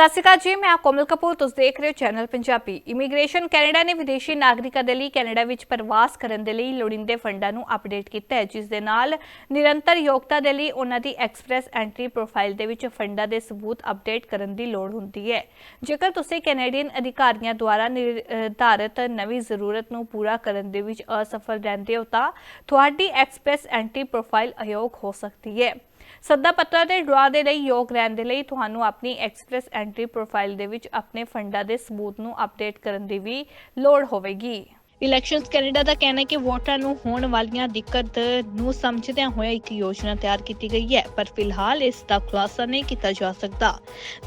ਸਤਿ ਸ਼੍ਰੀ ਅਕਾਲ ਜੀ, ਮੈਂ ਕੋਮਲ ਕਪੂਰ, ਤੁਸੀਂ ਦੇਖ ਰਹੇ ਹੋ ਚੈਨਲ ਪੰਜਾਬੀ। ਇਮੀਗ੍ਰੇਸ਼ਨ ਕੈਨੇਡਾ ਨੇ ਵਿਦੇਸ਼ੀ ਨਾਗਰਿਕਾਂ ਦੇ ਲਈ ਕੈਨੇਡਾ ਵਿੱਚ ਪ੍ਰਵਾਸ ਕਰਨ ਦੇ ਲਈ ਲੋੜੀਂਦੇ ਫੰਡਾਂ ਨੂੰ ਅਪਡੇਟ ਕੀਤਾ ਹੈ, ਜਿਸ ਦੇ ਨਾਲ ਨਿਰੰਤਰ ਯੋਗਤਾ ਦੇ ਲਈ ਉਹਨਾਂ ਦੀ ਐਕਸਪ੍ਰੈਸ ਐਂਟਰੀ ਪ੍ਰੋਫਾਈਲ ਦੇ ਵਿੱਚ ਫੰਡਾਂ ਦੇ ਸਬੂਤ ਅਪਡੇਟ ਕਰਨ ਦੀ ਲੋੜ ਹੁੰਦੀ ਹੈ। ਜੇਕਰ ਤੁਸੀਂ ਕੈਨੇਡੀਅਨ ਅਧਿਕਾਰੀਆਂ ਦੁਆਰਾ ਨਿਰਧਾਰਤ ਨਵੀਂ ਜ਼ਰੂਰਤ ਨੂੰ ਪੂਰਾ ਕਰਨ ਦੇ ਵਿੱਚ ਅਸਫਲ ਰਹਿੰਦੇ ਹੋ, ਤਾਂ ਤੁਹਾਡੀ ਐਕਸਪ੍ਰੈਸ ਐਂਟਰੀ ਪ੍ਰੋਫਾਈਲ ਅਯੋਗ ਹੋ ਸਕਦੀ ਹੈ। ਸੱਦਾ ਪੱਤਰ ਦੇ ਡਰਾ ਦੇ ਲਈ ਯੋਗ ਰਹਿਣ ਦੇ ਲਈ ਤੁਹਾਨੂੰ ਆਪਣੀ ਐਕਸਪ੍ਰੈਸ ਐਂਟਰੀ ਪ੍ਰੋਫਾਈਲ ਦੇ ਵਿੱਚ ਆਪਣੇ ਫੰਡਾਂ ਦੇ ਸਬੂਤ ਨੂੰ ਅਪਡੇਟ ਕਰਨ ਦੀ ਵੀ ਲੋੜ ਹੋਵੇਗੀ। ਇਲੈਕਸ਼ਨਸ ਕੈਨੇਡਾ ਦਾ ਕਹਿਣਾ ਹੈ ਕਿ ਵੋਟਰਾਂ ਨੂੰ ਹੋਣ ਵਾਲੀਆਂ ਦਿੱਕਤ ਨੂੰ ਸਮਝਦਿਆਂ ਹੋਇਆ ਇੱਕ ਯੋਜਨਾ ਤਿਆਰ ਕੀਤੀ ਗਈ ਹੈ, ਪਰ ਫਿਲਹਾਲ ਇਸ ਦਾ ਖੁਲਾਸਾ ਨਹੀਂ ਕੀਤਾ ਜਾ ਸਕਦਾ।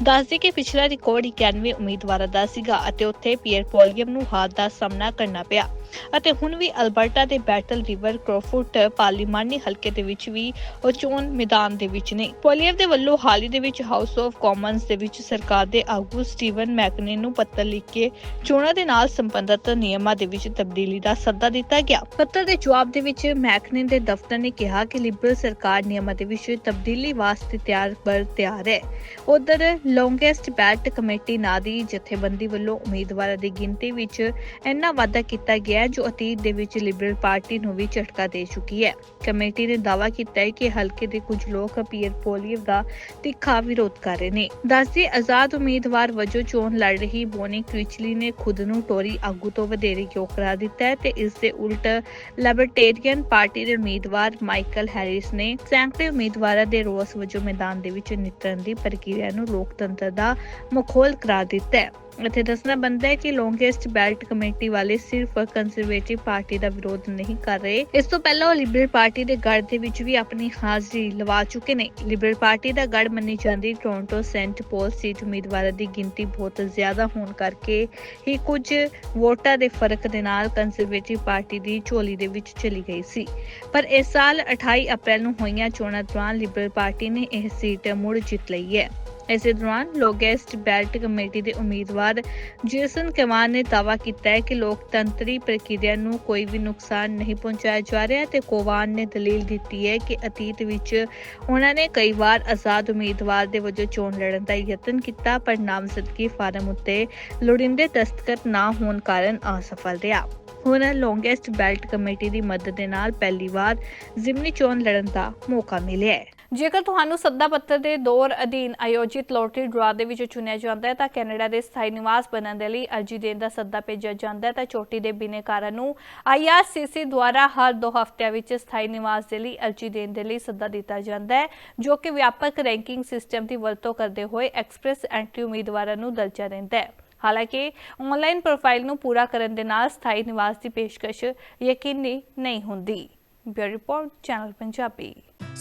ਦੱਸਦੇ ਕਿ ਪਿਛਲਾ ਰਿਕਾਰਡ 91 ਉਮੀਦਵਾਰਾਂ ਦਾ ਸੀਗਾ ਅਤੇ ਉੱਥੇ ਪੀਅਰ ਪੋਲੀਅਮ ਨੂੰ ਹਾਰ ਦਾ ਸਾਹਮਣਾ ਕਰਨਾ ਪਿਆ। ਅਤੇ ਹੁਣ ਵੀ ਅਲਬਰਟਾ ਦੇ ਬੈਟਲ ਰਿਵਰ ਕ੍ਰੋਫੁੱਟ ਪਾਰਲੀਮਾਨੀ ਹਲਕੇ ਦੇ ਵਿੱਚ ਵੀ ਉਹ ਚੋਣ ਮੈਦਾਨ ਦੇ ਵਿੱਚ ਨੇ। ਪੋਲੀਅਮ ਦੇ ਵੱਲੋਂ ਹਾਲ ਹੀ ਦੇ ਵਿੱਚ ਹਾਊਸ ਆਫ ਕਾਮਨਸ ਦੇ ਵਿੱਚ ਸਰਕਾਰ ਦੇ ਆਗੂ ਸਟੀਵਨ ਮੈਕਨੇ ਨੂੰ ਪੱਤਰ ਲਿਖ ਕੇ ਚੋਣਾਂ ਦੇ ਨਾਲ ਸੰਬੰਧਿਤ ਨਿਯਮਾਂ ਦੇ ਵਿੱਚ ਤਬਦੀਲੀ ਦਾ ਸੱਦਾ ਦਿੱਤਾ ਗਿਆ। ਪੱਤਰ ਦੇ ਜਵਾਬ ਦੇ ਵਿੱਚ ਮੈਕਨੇ ਦੇ ਦਫ਼ਤਰ ਨੇ ਕਿਹਾ ਕਿ ਲਿਬਰਲ ਸਰਕਾਰ ਨਿਯਮਾਂ ਦੇ ਵਿੱਚ ਤਬਦੀਲੀ ਵਾਸਤੇ ਤਿਆਰ ਬਰ ਤਿਆਰ ਹੈ। ਉਧਰ ਲੌਂਗੈਸਟ ਬੈਟ ਕਮੇਟੀ ਨਾਂ ਦੀ ਜਥੇਬੰਦੀ ਵੱਲੋਂ ਉਮੀਦਵਾਰਾਂ ਦੀ ਗਿਣਤੀ ਵਿੱਚ ਇੰਨਾ ਵਾਧਾ ਕੀਤਾ ਗਿਆ ਜੋ ਅਤੀਤ ਦੇ ਵਿੱਚ ਲਿਬਰਲ ਪਾਰਟੀ ਨੂੰ ਵੀ ਝਟਕਾ ਦੇ ਚੁੱਕੀ ਹੈ। ਕਮੇਟੀ ਨੇ ਦਾਅਵਾ ਕੀਤਾ ਹੈ ਕਿ ਹਲਕੇ ਦੇ ਕੁਝ ਲੋਕ ਪੀਅਰ ਪੋਲੀਅਮ ਦਾ ਤਿੱਖਾ ਵਿਰੋਧ ਕਰ ਰਹੇ ਨੇ। ਦੱਸਦੇ ਆਜ਼ਾਦ ਉਮੀਦਵਾਰ ਵਜੋਂ ਚੋਣ ਲੜ ਰਹੀ ਬੋਨੀ ਕ੍ਰਿਚਲੀ ਨੇ ਖੁਦ ਨੂੰ ਟੋਰੀ ਆਗੂ ਤੋਂ ਵਧੇਰੇ ਕਿਉਂ ਕਰਾ ਦਿੱਤਾ ਹੈ ਤੇ ਇਸ ਦੇ ਉਲਟ ਲਿਬਰਟੇਰੀਅਨ ਪਾਰਟੀ ਦੇ ਉਮੀਦਵਾਰ ਮਾਈਕਲ ਹੈਰਿਸ ਨੇ ਸੈਂਕੜੇ ਉਮੀਦਵਾਰਾਂ ਦੇ ਰੋਸ ਵਜੋਂ ਮੈਦਾਨ ਦੇ ਵਿੱਚ ਨਿਤਰਨ ਦੀ ਪ੍ਰਕਿਰਿਆ ਨੂੰ ਲੋਕਤੰਤਰ ਦਾ ਮਖੌਲ ਕਰਾ ਦਿੱਤਾ ਹੈ। ਇੱਥੇ ਦੱਸਣਾ ਬੰਦਾ ਹੈ ਕਿ ਲੌਂਗੈਸਟ ਬੈਲਟ ਕਮੇਟੀ ਵਾਲੇ ਸਿਰਫ ਕੰਜ਼ਰਵੇਟਿਵ ਪਾਰਟੀ ਦਾ ਵਿਰੋਧ ਨਹੀਂ ਕਰ ਰਹੇ। ਇਸ ਤੋਂ ਪਹਿਲਾਂ ਉਹ ਲਿਬਰਲ ਪਾਰਟੀ ਦੇ ਗੜ ਦੇ ਵਿੱਚ ਵੀ ਆਪਣੀ ਹਾਜ਼ਰੀ ਲਵਾ ਚੁੱਕੇ ਨੇ। ਲਿਬਰਲ ਪਾਰਟੀ ਦਾ ਗੜ ਮੰਨੀ ਜਾਂਦੀ ਟੋਰਾਂਟੋ ਸੈਂਟ ਪੌਲ ਸੀਟ ਉਮੀਦਵਾਰਾਂ ਦੀ ਗਿਣਤੀ ਬਹੁਤ ਜ਼ਿਆਦਾ ਹੋਣ ਕਰਕੇ ਹੀ ਕੁਝ ਵੋਟਾਂ ਦੇ ਫ਼ਰਕ ਦੇ ਨਾਲ ਕੰਜ਼ਰਵੇਟਿਵ ਪਾਰਟੀ ਦੀ ਝੋਲੀ ਦੇ ਵਿੱਚ ਚਲੀ ਗਈ ਸੀ। ਪਰ ਇਸ ਸਾਲ 28 ਅਪ੍ਰੈਲ ਨੂੰ ਹੋਈਆਂ ਚੋਣਾਂ ਦੌਰਾਨ ਲਿਬਰਲ ਪਾਰਟੀ ਨੇ ਇਹ ਸੀਟ ਮੁੜ ਜਿੱਤ ਲਈ ਹੈ। ਇਸੇ ਦੌਰਾਨ ਲੋਗੈਸਟ ਬੈਲਟ ਕਮੇਟੀ ਦੇ ਉਮੀਦਵਾਰ ਜੇਸਨ ਕਮਾਨ ਨੇ ਦਾਅਵਾ ਕੀਤਾ ਹੈ ਕਿ ਲੋਕਤੰਤਰੀ ਪ੍ਰਕਿਰਿਆ ਨੂੰ ਕੋਈ ਵੀ ਨੁਕਸਾਨ ਨਹੀਂ ਪਹੁੰਚਾਇਆ ਜਾ ਰਿਹਾ ਤੇ ਕੋਵਾਨ ਨੇ ਦਲੀਲ ਦਿੱਤੀ ਹੈ ਕਿ ਅਤੀਤ ਵਿੱਚ ਉਹਨਾਂ ਨੇ ਕਈ ਵਾਰ ਆਜ਼ਾਦ ਉਮੀਦਵਾਰ ਦੇ ਵਜੋਂ ਚੋਣ ਲੜਨ ਦਾ ਯਤਨ ਕੀਤਾ, ਪਰ ਨਾਮਜ਼ਦਗੀ ਫਾਰਮ ਉੱਤੇ ਲੋੜੀਂਦੇ ਦਸਤਖਤ ਨਾ ਹੋਣ ਕਾਰਨ ਅਸਫਲ ਰਿਹਾ। ਹੁਣ ਲੌਂਗੈਸਟ ਬੈਲਟ ਕਮੇਟੀ ਦੀ ਮਦਦ ਦੇ ਨਾਲ ਪਹਿਲੀ ਵਾਰ ਜ਼ਿਮਨੀ ਚੋਣ ਲੜਨ ਦਾ ਮੌਕਾ ਮਿਲਿਆ ਹੈ। ਜੇਕਰ ਤੁਹਾਨੂੰ ਸੱਦਾ ਪੱਤਰ ਦੇ ਦੌਰ ਅਧੀਨ ਆਯੋਜਿਤ ਲੋਟਰੀ ਡਰਾ ਦੇ ਵਿੱਚ ਚੁਣਿਆ ਜਾਂਦਾ ਹੈ ਤਾਂ ਕੈਨੇਡਾ ਦੇ ਸਥਾਈ ਨਿਵਾਸ ਬਣਨ ਦੇ ਲਈ ਅਰਜ਼ੀ ਦੇਣ ਦਾ ਸੱਦਾ ਭੇਜਿਆ ਜਾਂਦਾ ਹੈ। ਤਾਂ ਚੋਟੀ ਦੇ ਬਿਨੇਕਾਰਾਂ ਨੂੰ ਆਈਆਰਸੀਸੀ ਦੁਆਰਾ ਹਰ ਦੋ ਹਫ਼ਤਿਆਂ ਵਿੱਚ ਸਥਾਈ ਨਿਵਾਸ ਦੇ ਲਈ ਅਰਜ਼ੀ ਦੇਣ ਦੇ ਲਈ ਸੱਦਾ ਦਿੱਤਾ ਜਾਂਦਾ ਹੈ, ਜੋ ਕਿ ਵਿਆਪਕ ਰੈਂਕਿੰਗ ਸਿਸਟਮ ਦੀ ਵਰਤੋਂ ਕਰਦੇ ਹੋਏ ਐਕਸਪ੍ਰੈਸ ਐਂਟਰੀ ਉਮੀਦਵਾਰਾਂ ਨੂੰ ਦਰਜਾ ਦਿੰਦਾ ਹੈ। ਹਾਲਾਂਕਿ ਆਨਲਾਈਨ ਪ੍ਰੋਫਾਈਲ ਨੂੰ ਪੂਰਾ ਕਰਨ ਦੇ ਨਾਲ ਸਥਾਈ ਨਿਵਾਸ ਦੀ ਪੇਸ਼ਕਸ਼ ਯਕੀਨੀ ਨਹੀਂ ਹੁੰਦੀ। Bureau report, channel Punjabi.